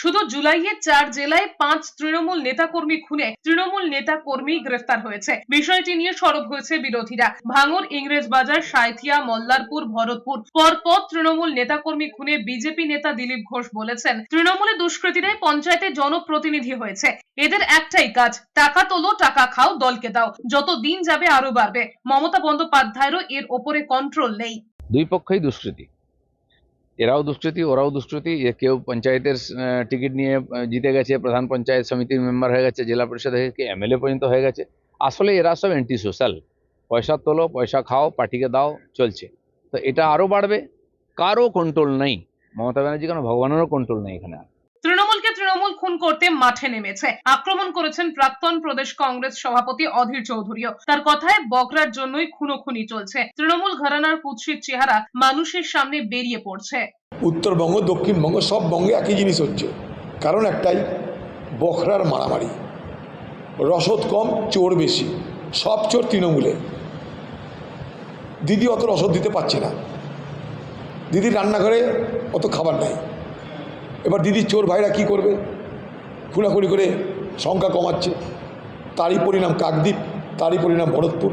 শুধু জুলাইয়ে চার জেলায় পাঁচ তৃণমূল নেতাকর্মী খুনে তৃণমূল নেতাকর্মী গ্রেফতার হয়েছে। বিষয়টি নিয়ে সরব হয়েছে বিরোধীরা। ভাঙর ইংরেজবাজার সাঁইথিয়া, মল্লারপুর, ভরতপুর। পরপর তৃণমূল নেতাকর্মী খুনে বিজেপি নেতা দিলীপ ঘোষ বলেছেন, তৃণমূলে দুষ্কৃতীরাই পঞ্চায়েতে জনপ্রতিনিধি হয়েছে। এদের একটাই কাজ, টাকা তোলো, টাকা খাও, দলকে দাও। যত দিন যাবে আরও বাড়বে। মমতা বন্দ্যোপাধ্যায়েরও এর ওপরে কন্ট্রোল নেই। দুই পক্ষই দুষ্কৃতী। এরাও দুষ্কৃতী, ওরাও দুষ্কৃতী। কেউ পঞ্চায়েতের টিকিট নিয়ে জিতে গেছে, প্রধান পঞ্চায়েত সমিতির মেম্বার হয়ে গেছে, জেলা পরিষদ হয়ে গেছে, এমএলএ পর্যন্ত হয়ে গেছে। আসলে এরা সব অ্যান্টি সোশ্যাল পয়সা তোলো, পয়সা খাও, পার্টিকে দাও, চলছে। তো এটা আরও বাড়বে। কারও কন্ট্রোল নেই। মমতা ব্যানার্জি কেন, ভগবানেরও কন্ট্রোল নেই এখানে আর। তৃণমূল খুন করতে মাঠে নেমেছে। আক্রমণ করেছেন প্রাক্তন প্রদেশ কংগ্রেস সভাপতি অধীর চৌধুরীও। তার কথায় বকরার জন্যই খুনোখুনি চলছে। তৃণমূল ঘরানার কুৎসিত চেহারা মানুষের সামনে বেরিয়ে পড়ছে। উত্তরবঙ্গ, দক্ষিণবঙ্গ সব বঙ্গে একই জিনিস হচ্ছে। কারণ একটাই বখরার মারামারি। রসদ কম, চোর বেশি। সব চোর তৃণমূলে। দিদি অত রসদ দিতে পারছে না। দিদির রান্নাঘরে অত খাবার নাই। এবার দিদির চোর ভাইরা কি করবে? খুনাখুনি করে সংখ্যা কমাচ্ছে। তারই পরিণাম কাকদ্বীপ, তারই পরিণাম ভরতপুর।